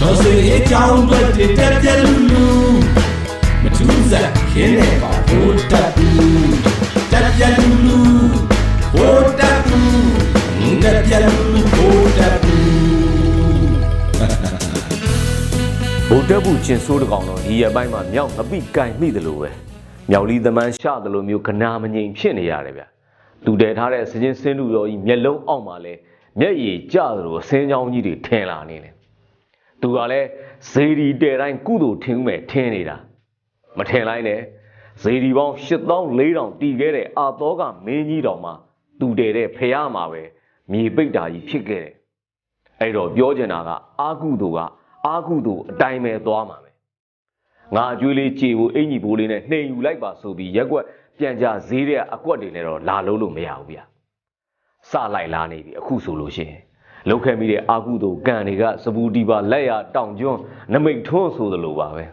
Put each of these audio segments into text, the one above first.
တော်စေအကြောင်းတွေတက်ပြက်လူလူမထူးစားခင်းနေပါဘိုးတက်ဘူးတက်ပြက်လူလူဘိုးတက်ဘူးတက်ပြက်လူလူဘိုးတက်ဘူးဗိုလ်တပ်ဘူးကျင်ဆိုးတကောင်တော့ဒီရက်ပိုင်းမှာမြောက်မပိကင်မိတယ်လို့ပဲမြောက်လီသမန်းရှတယ်လို့မျိုးကနာမငိမ်ဖြစ်နေရတယ်ဗျသူတည်ထားတဲ့စခြင်းစင်းလူတော်ကြီးမျက်လုံးအောက်မှာလဲမျက်ရည်ကျတယ်လို့ဆင်းချောင်းကြီးတွေထင်လာနေတယ် သူကလည်းဇေဒီတဲတိုင်းကုသိုလ်ထင်ဦးမယ်ထင်နေတာမထင်လိုက်နဲ့ဇေဒီပေါင်း8400တီခဲ့တဲ့အာသောကမင်းကြီးတော်မှာသူတည်တဲ့ဖះမှာပဲမြေပိတ်တာကြီးဖြစ်ခဲ့တယ်အဲ့တော့ပြောချင်တာကအာကုသူကအာကုသူအတိုင်းပဲသွားမှာပဲငါအကျွေးလေးကြေဖို့အင်ကြီးဘိုးလေးနဲ့နှိမ်ယူလိုက်ပါဆိုပြီးရက်ကွက်ပြန်ကြဈေးတဲ့အကွက်တွေနဲ့တော့လာလို့လို့မရဘူးဗျစလိုက်လာနေပြီအခုဆိုလို့ရှိရင် လောက်ခဲ့မိတဲ့အာကုသူကန်တွေကစပူတီပါလက်ရတောင်ကျွန်းနမိတ်ထွန်းဆိုသလိုပါပဲ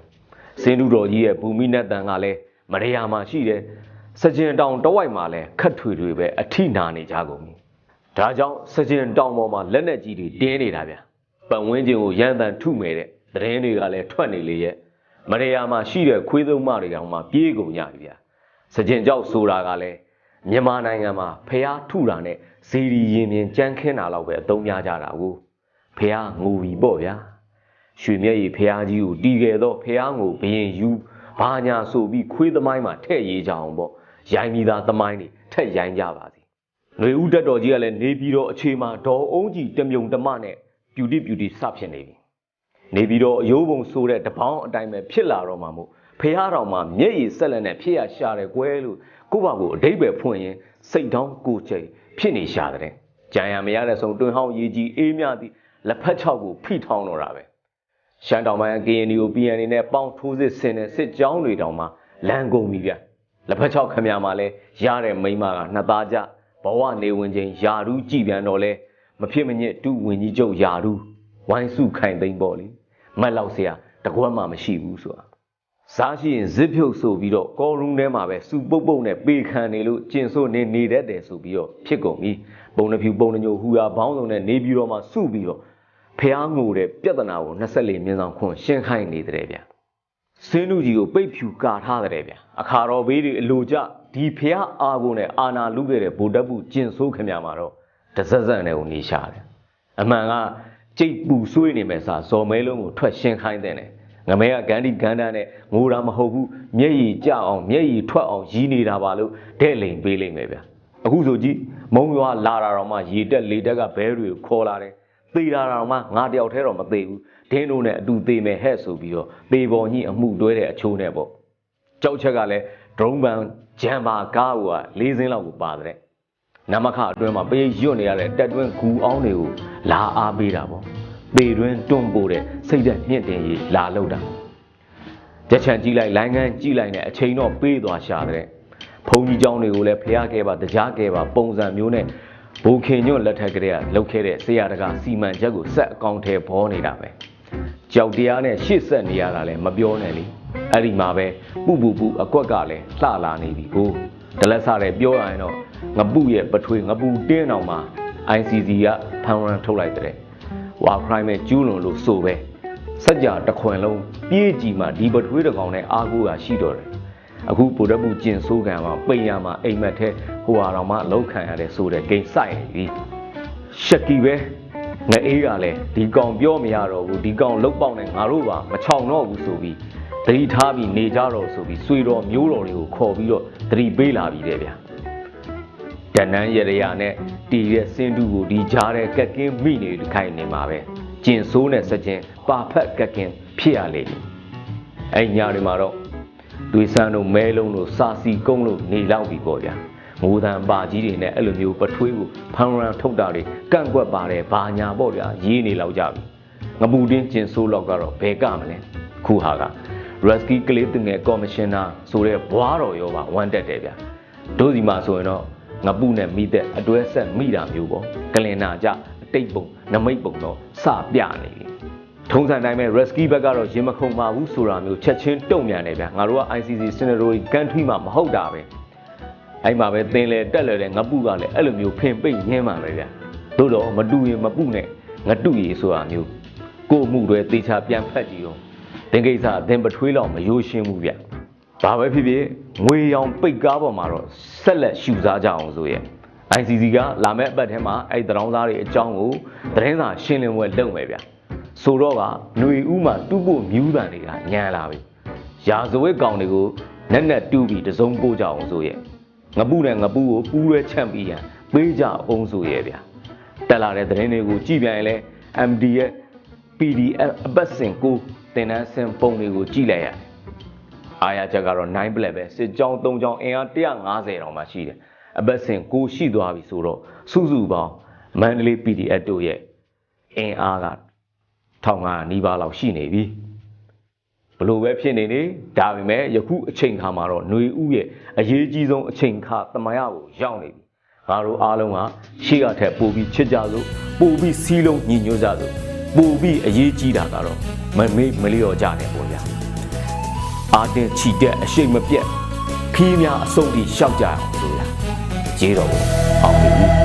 စင်းတူတော်ကြီးရဲ့ဘူမိနတ်တန်ကလည်းမရယာမှာရှိတယ်စကြင်တောင်တဝိုက်မှာလည်းခတ်ထွေတွေပဲအထိနာနေကြကုန်ပြီဒါကြောင့်စကြင်တောင်ပေါ်မှာလက်နက်ကြီးတွေတင်းနေတာဗျပတ်ဝန်းကျင်ကိုရန်တန်ထုမယ်တဲ့သတင်းတွေကလည်းထွက်နေလေရဲ့မရယာမှာရှိတဲ့ခွေးသုံးမတွေကောင်မှပြေးကုန်ကြပြီဗျစကြင်ကြောက်ဆိုတာကလည်း မြန်မာနိုင်ငံမှာဖျားထုတာနဲ့ဇီရီရင်မြင်ကြမ်းခင်းတာလောက်ပဲအသုံးများကြတာကိုဖျားငိုပြီပေါ့ဗျာရွှေမျက်ရည်ဖျားကြီးကိုတီးခဲ့တော့ဖျားငိုဘရင်ယူဘာညာဆိုပြီးခွေးသမိုင်းမှာထည့်ရေးကြအောင်ပေါ့ရိုင်းမိသားသမိုင်းတွေထက်ရိုင်းကြပါစေຫນွေဦးတက်တော်ကြီးကလည်းနေပြီးတော့အခြေမှာဒေါ်အုံးကြီးတမြုံတမနဲ့ပြူတိပြူတိစဖြစ်နေပြီနေပြီးတော့အယိုးပုံဆိုးတဲ့တပေါင်းအတိုင်းပဲဖြစ်လာတော့မှမို့ဖះတော်မှာမျက်ရည်ဆက်လက်နဲ့ဖြစ်ရရှာတယ်ကွယ်လို့ ကိုယ့်ဘာကိုအတိတ်ပဲဖွင့်ရင်စိတ်တောင်းကိုချိန်ဖြစ်နေရှာတဲ့ကြံရမရတဲ့ဆုံးတွင်ဟောင်းရေကြီးအေးမြသည့်လက်ဖက်ချောက်ကိုဖိထောင်းတော့တာပဲရှမ်းတောင်ပိုင်းကရင်ဒီကိုပြန်နေနဲ့ပေါင်းထိုးစစ်ဆင်တဲ့စစ်ကြောင်းတွေတောင်မှလန်ကုန်ပြီဗျလက်ဖက်ချောက်ခမရမှာလဲရတဲ့မိမကနှစ်သားကြဘဝနေဝင်ချင်းယာရူးကြည်ပြန်တော့လဲမဖြစ်မညစ်တူဝင်ကြီးချုပ်ယာရူးဝိုင်းစုခိုင်သိမ့်ပေါ့လေမက်လောက်စရာတကွက်မှမရှိဘူးဆိုတာ စားရှိရင်ဇစ်ဖြုတ်ဆိုပြီးတော့ကောရုံးထဲမှာပဲစူပုတ်ပုတ်နဲ့ပေခံနေလို့ကျင်ဆိုးနေနေတတ်တယ်ဆိုပြီးတော့ဖြစ်ကုန်ပြီပုံနှဖြူပုံနှညိုဟူရာဘောင်းစုံနဲ့နေပြီးတော့မှစုပြီးတော့ဖះငိုတဲ့ပြဿနာကို24မြင်းဆောင်ခွန်ရှင်းခိုင်းနေတဲ့ဗျာစင်းလူကြီးကိုပိတ်ဖြူကာထားတဲ့ဗျာအခါတော်ဘေးတွေအလိုကျဒီဖះအာကုန်နဲ့အာနာလူခဲ့တဲ့ဗိုလ်တပ်ဘူးကျင်ဆိုးခင်ဗျာမှာတော့တစက်စက်နဲ့ကိုနေရှာတယ်အမှန်ကကြိတ်ပူဆွေးနေမယ်စာဇော်မဲလုံးကိုထွက်ရှင်းခိုင်းတဲ့နဲ့ ငမဲကဂန္ဒီဂန္ဓာနဲ့ငိုတာမဟုတ်ဘူးမျက်ရည်ကျအောင်မျက်ရည်ထွက်အောင်ရီးနေတာပါလို့တဲ့လိန်ပေးလိမ့်မယ်ဗျာအခုဆိုကြည့်မုံရွာလာတာတော့မှရေတက်လေတက်ကဘဲတွေကိုခေါ်လာတယ်သေတာတော့မှငါတယောက်တည်းတော့မသေးဘူးဒင်းတို့နဲ့အတူသေမယ်ဟဲ့ဆိုပြီးတော့သေပေါ်ကြီးအမှုတွဲတဲ့အချိုးနဲ့ပေါ့ကြောက်ချက်ကလည်းဒရုန်းပန်ဂျမ်ဘာကားက၄စင်းလောက်ကိုပါတယ်နမခအတွင်းမှာပေးရွတ်နေရတဲ့တက်တွင်းဂူအောင်းတွေကိုလာအားပေးတာပေါ့ ပေတွင်းတွန့်ပို့တဲ့စိတ်သက်မြင့်တင်ရေးလာလောက်တာကြက်ချန်ကြီးလိုက်လိုင်းငန်းကြီးလိုက်နဲ့အချိန်တော့ပေးသွားရှာတဲ့ဘုံကြီးเจ้าတွေကိုလည်းဖျားခဲ့ပါတရားခဲ့ပါပုံစံမျိုးနဲ့ဘိုခင်ညွန့်လက်ထက်ကလေးကလှုပ်ခဲ့တဲ့ဆရာတကစီမံချက်ကိုဆက်အကောင့်ထဲပေါ်နေတာပဲ ကြောက်တရားနဲ့ရှေ့ဆက်နေရတာလည်းမပြောနဲ့လေအဲ့ဒီမှာပဲပူပူပူအကွက်ကလည်းလှလာနေပြီကိုဒလက်စားတယ်ပြောရရင်တော့ငပုရဲ့ပထွေးငပုတင်းအောင်မှာ ICC ကဖန်ရန်ထုတ်လိုက်တဲ့ ဝါခရိုင်းမဲ့ကျူးလွန်လို့ဆိုပဲစัจ जा တစ်ခွင်လုံးပြေးကြည့်မှဒီပထွေးတစ်ကောင်နဲ့အားကိုးရရှိတော့တယ်အခုဗိုလ်တပ်ဘူးကျင်ဆိုးကံမှာပိန်ရမှာအိမ်မက်ထဲဟိုဟာတော်မှလောက်ခံရတဲ့ဆိုတဲ့ဂိမ်းစိုက်နေပြီရှက်ကီပဲငအေးကလည်းဒီကောင်ပြောမရတော့ဘူးဒီကောင်လုတ်ပေါက်နေငါတို့ပါမချောင်တော့ဘူးဆိုပြီးသတိထားပြီးနေကြတော့ဆိုပြီးဆွေတော်မျိုးတော်တွေကိုခေါ်ပြီးတော့သတိပေးလာပြီးတဲ့ဗျာ တန်နန်းရရနဲ့တီးတဲ့စင်းတူကိုဒီကြားတဲ့ကက်ကင်းမိနေခိုင်းနေမှာပဲကျင်ဆိုးနဲ့စကြင်ပါဖက်ကက်ကင်းဖြစ်ရလေပြီအဲ့ညတွေမှာတော့သွေးဆန်းတို့မဲလုံးတို့စာစီကုန်းတို့နေလောက်ပြီပေါ့ဗျာငိုတံပါကြီးတွေနဲ့အဲ့လိုမျိုးပထွေးကိုဖန်ရန်ထုတ်တာတွေကန့်ကွက်ပါတယ်ဘာညာပေါ့ဗျာရေးနေလောက်ကြပြီငပူတင်းကျင်ဆိုးလောက်ကတော့ဘယ်ကမလဲခုဟာက rescue ကလေးသူငယ်ကော်မရှင်နာဆိုတဲ့ဘွားတော်ရောပါဝမ်းတက်တယ်ဗျာတို့ဒီမှာဆိုရင်တော့ ငပုနဲ့မိတဲ့အတွဲဆက်မိတာမျိုးပေါ့ကလင်နာကြအတိတ်ပုံနမိတ်ပုံတော့စပြနေပြီထုံးစံတိုင်းပဲ rescue ဘက်ကတော့ရင်မခုန်ပါဘူးဆိုတာမျိုးချက်ချင်းတုံ့ပြန်တယ်ဗျာငါတို့က ICC scenario ကန်ထွီမှာမဟုတ်တာပဲအဲ့မှာပဲသင်လေတက်လေလေငပုကလည်းအဲ့လိုမျိုးဖင်ပိတ်ညင်းမှာပဲဗျာတို့တော့မတူရင်မပုနဲ့ငတုရီဆိုတာမျိုးကို့မှုတွေတေချာပြန်ဖက်ကြည့်အောင်တင်ကိစ္စအသင်ပထွေးလောက်မယိုးရှင်းဘူးဗျဘာပဲဖြစ်ဖြစ် ငွေရောင်ပိတ်ကားပေါ်မှာတော့ဆက်လက်ရှူစားကြအောင်ဆိုရဲ့ ICC ကလာမယ့်အပတ်ထဲမှာအဲ့ဒီတောင်းသားတွေအကြောင်းကိုသတင်းစာရှင်းလင်းပွဲလုပ်မယ်ဗျဆိုတော့ကຫນွေဥမှာတူဖို့မြူးတန်တွေကညံလာပြီရာဇဝတ်ကောင်တွေကိုနက်နက်တူးပြီးတစုံပို့ကြအောင်ဆိုရဲ့ငပူနဲ့ငပူကိုပူးရဲချန့်ပြီးရန်ပေးကြအောင်ဆိုရဲ့ဗျတက်လာတဲ့သတင်းတွေကိုကြည့်ပြန်ရင်လဲ MD ရဲ့ PDF အပတ်စဉ်ကိုတင်တန်းစင်ပုံတွေကိုကြည့်လိုက်ရတယ် အားရချက်ကတော့9 black ပဲစစ်ကြောင်း3ကြောင်းအင်အား150တောင်မှရှိတယ်အပတ်စဉ်ကိုရှိသွားပြီဆိုတော့စုစုပေါင်းမန္တလေး PDF တို့ရဲ့အင်အားက1500နီးပါးလောက်ရှိနေပြီဘလို့ပဲဖြစ်နေနေဒါပေမဲ့ယခုအချိန်ခါမှာတော့ຫນွေဥရဲ့အရေးကြီးဆုံးအချိန်ခါတမယကိုရောက်နေပြီငါတို့အားလုံးကရှေ့ကထက်ပိုပြီးချစ်ကြစို့ပိုပြီးစီးလုံးညီညွတ်ကြစို့ပိုပြီးအရေးကြီးတာကတော့မမေ့မလျော့ကြနဲ့ပေါ့ဗျာ အာတင်ချီတဲ့အရှိန်မပြတ်ခီးများအစုံပြီးရှောက်ကြအောင်ဆိုရကြေးတော်ကိုအောင်ပြီ။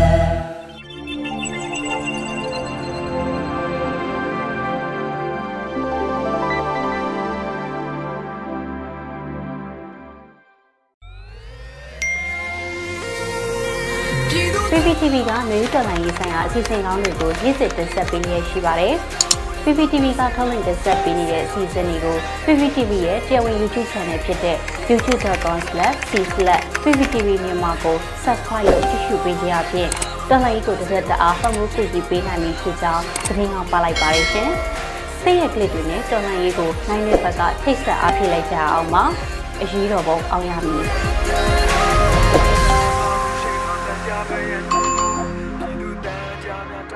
PPTV ကမျိုးတော်လိုင်းရေးဆိုင်ရာအစီအစဉ်ကောင်းတွေကိုနေ့စဉ်တင်ဆက်ပေးနေရရှိပါတယ်။ PPTV ကထုတ်လွှင့်တင်ဆက်ပေးနေတဲ့အစီအစဉ်တွေကို PPTV ရဲ့တရားဝင် YouTube Channel ဖြစ်တဲ့ youtube.com/c/pptv မြန်မာကို Subscribe လုပ်ကြည့်ရှုပေးကြရဖြင့်တော်လိုင်းကိုတစ်သက်တအားဖမှုပြည့်ပေးနိုင်ပြီဖြစ်ကြောင်းသတင်းအောင်ပါလိုက်ပါရရှင်။စိတ်ရကလစ်တွေနဲ့တော်လိုင်းရေးကိုနိုင်တဲ့ဘက်ကထိတ်ဆက်အားဖြစ်လိုက်ကြအောင်ပါ။အရေးတော်ပုံအောင်ရမည်။